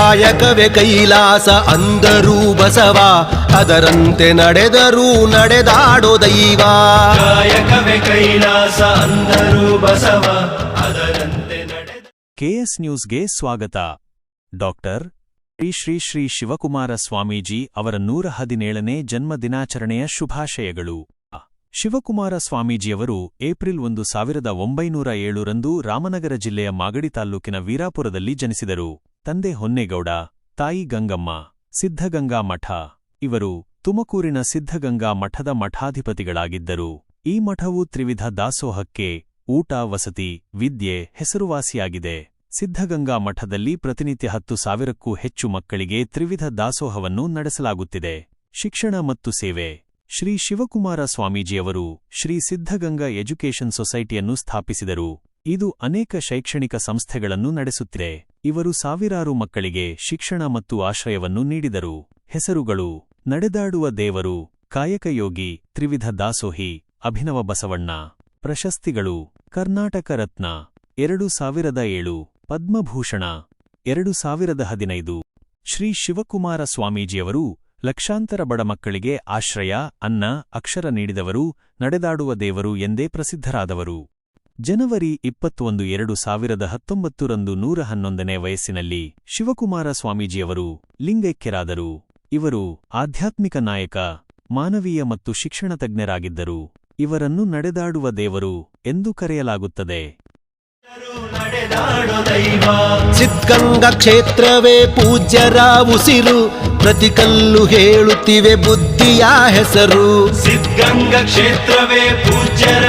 ಕಾಯಕವೇ ಕೈಲಾಸ ಅಂದರೂ ಬಸವ ಅದರಂತೆ ನಡೆದರೂ ನಡೆದಾಡೋ ದೈವ. ಕಾಯಕವೇ ಕೈಲಾಸ ಅಂದರೂ ಬಸವ ಅದರಂತೆ ನಡೆದ ಕೆಎಸ್ ನ್ಯೂಸ್ಗೆ ಸ್ವಾಗತ. ಡಾಕ್ಟರ್ ಶ್ರೀ ಶ್ರೀ ಶ್ರೀ ಶಿವಕುಮಾರ ಸ್ವಾಮೀಜಿ ಅವರ ನೂರ ಹದಿನೇಳನೇ ಜನ್ಮ ದಿನಾಚರಣೆಯ ಶುಭಾಶಯಗಳು. ಶಿವಕುಮಾರ ಸ್ವಾಮೀಜಿಯವರು ಏಪ್ರಿಲ್ ಒಂದು ಸಾವಿರದ ಒಂಬೈನೂರ ಏಳರಂದು ರಾಮನಗರ ಜಿಲ್ಲೆಯ ಮಾಗಡಿ ತಾಲ್ಲೂಕಿನ ವೀರಾಪುರದಲ್ಲಿ ಜನಿಸಿದರು. ತಂದೆ ಹೊನ್ನೇಗೌಡ, ತಾಯಿ ಗಂಗಮ್ಮ, ಸಿದ್ಧಗಂಗಾ ಮಠ. ಇವರು ತುಮಕೂರಿನ ಸಿದ್ಧಗಂಗಾ ಮಠದ ಮಠಾಧಿಪತಿಗಳಾಗಿದ್ದರು. ಈ ಮಠವು ತ್ರಿವಿಧ ದಾಸೋಹಕ್ಕೆ ಊಟ, ವಸತಿ, ವಿದ್ಯೆ ಹೆಸರುವಾಸಿಯಾಗಿದೆ. ಸಿದ್ಧಗಂಗಾ ಮಠದಲ್ಲಿ ಪ್ರತಿನಿತ್ಯ ಹತ್ತು ಸಾವಿರಕ್ಕೂ ಹೆಚ್ಚು ಮಕ್ಕಳಿಗೆ ತ್ರಿವಿಧ ದಾಸೋಹವನ್ನು ನಡೆಸಲಾಗುತ್ತಿದೆ. ಶಿಕ್ಷಣ ಮತ್ತು ಸೇವೆ. ಶ್ರೀ ಶಿವಕುಮಾರ ಸ್ವಾಮೀಜಿಯವರು ಶ್ರೀ ಸಿದ್ಧಗಂಗಾ ಎಜುಕೇಷನ್ ಸೊಸೈಟಿಯನ್ನು ಸ್ಥಾಪಿಸಿದರು. ಇದು ಅನೇಕ ಶೈಕ್ಷಣಿಕ ಸಂಸ್ಥೆಗಳನ್ನು ನಡೆಸುತ್ತಿದೆ. ಇವರು ಸಾವಿರಾರು ಮಕ್ಕಳಿಗೆ ಶಿಕ್ಷಣ ಮತ್ತು ಆಶ್ರಯವನ್ನು ನೀಡಿದರು. ಹೆಸರುಗಳು, ನಡೆದಾಡುವ ದೇವರು, ಕಾಯಕಯೋಗಿ, ತ್ರಿವಿಧ ದಾಸೋಹಿ, ಅಭಿನವ ಬಸವಣ್ಣ, ಪ್ರಶಸ್ತಿಗಳು, ಕರ್ನಾಟಕ ರತ್ನ, ಎರಡು ಸಾವಿರದ ಏಳು, ಪದ್ಮಭೂಷಣ, ಎರಡು ಸಾವಿರದ ಹದಿನೈದು. ಶ್ರೀ ಶಿವಕುಮಾರ ಸ್ವಾಮೀಜಿಯವರು ಲಕ್ಷಾಂತರ ಬಡ ಮಕ್ಕಳಿಗೆ ಆಶ್ರಯ, ಅನ್ನ, ಅಕ್ಷರ ನೀಡಿದವರು, ನಡೆದಾಡುವ ದೇವರು ಎಂದೇ ಪ್ರಸಿದ್ಧರಾದವರು. ಜನವರಿ ಇಪ್ಪತ್ತೊಂದು ಎರಡು ಸಾವಿರದ ಹತ್ತೊಂಬತ್ತರಂದು ನೂರ ಹನ್ನೊಂದನೇ ವಯಸ್ಸಿನಲ್ಲಿ ಶಿವಕುಮಾರ ಸ್ವಾಮೀಜಿಯವರು ಲಿಂಗೈಕ್ಯರಾದರು. ಇವರು ಆಧ್ಯಾತ್ಮಿಕ ನಾಯಕ ಮಾನವೀಯ ಮತ್ತು ಶಿಕ್ಷಣ ತಜ್ಞರಾಗಿದ್ದರು. ಇವರನ್ನು ನಡೆದಾಡುವ ದೇವರು ಎಂದು ಕರೆಯಲಾಗುತ್ತದೆ. ಸಿದ್ಧಗಂಗಾ ಕ್ಷೇತ್ರವೇ ಪೂಜ್ಯರ ಉಸಿರು ಪ್ರತಿ ಕಲ್ಲು ಹೇಳುತ್ತಿವೆ ಬುದ್ಧಿಯ ಹೆಸರು. ಸಿದ್ಧಗಂಗಾ ಕ್ಷೇತ್ರವೇ ಪೂಜ್ಯರ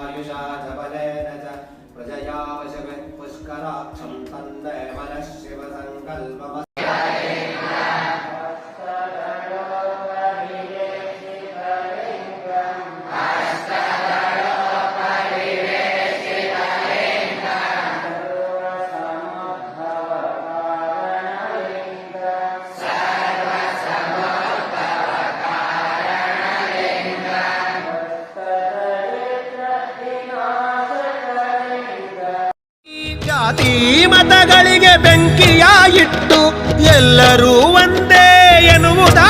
ह्यायुषा च बलेन च प्रजया वशविः पुष्कराक्षं तन्मे मनः शिवसङ्कल्पमस्त्वम् ಜಾತಿ ಮತಗಳಿಗೆ ಬೆಂಕಿಯ ಇಟ್ಟು ಎಲ್ಲರೂ ಒಂದೇ ಎನ್ನುವುದಾ?